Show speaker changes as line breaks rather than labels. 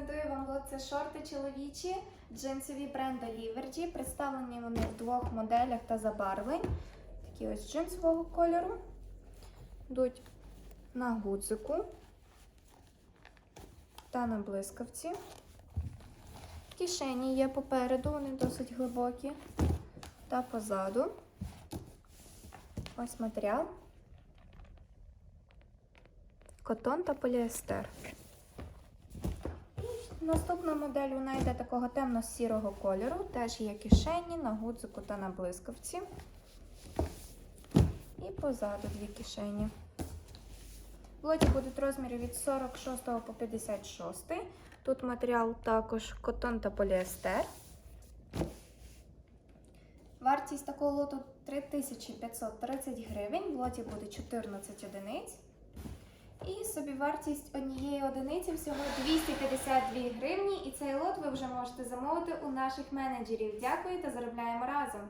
презентую вам лот. Це шорти чоловічі, джинсові бренду Liberty. Представлені вони в двох моделях та забарвлень. Такі ось джинсового кольору. Йдуть на гудзику та на блискавці. Кишені є попереду, вони досить глибокі. Та позаду. Ось матеріал. Котон та поліестер. Наступна модель вона йде такого темно-сірого кольору. Теж є кишені на гудзику та на блискавці. І позаду дві кишені. В лоті будуть розміри від 46 по 56. Тут матеріал також котон та поліестер. Вартість такого лоту 3530 гривень. В лоті буде 14 одиниць. І собівартість однієї одиниці всього 252 гривні. І цей лот ви вже можете замовити у наших менеджерів. Дякую та заробляємо разом!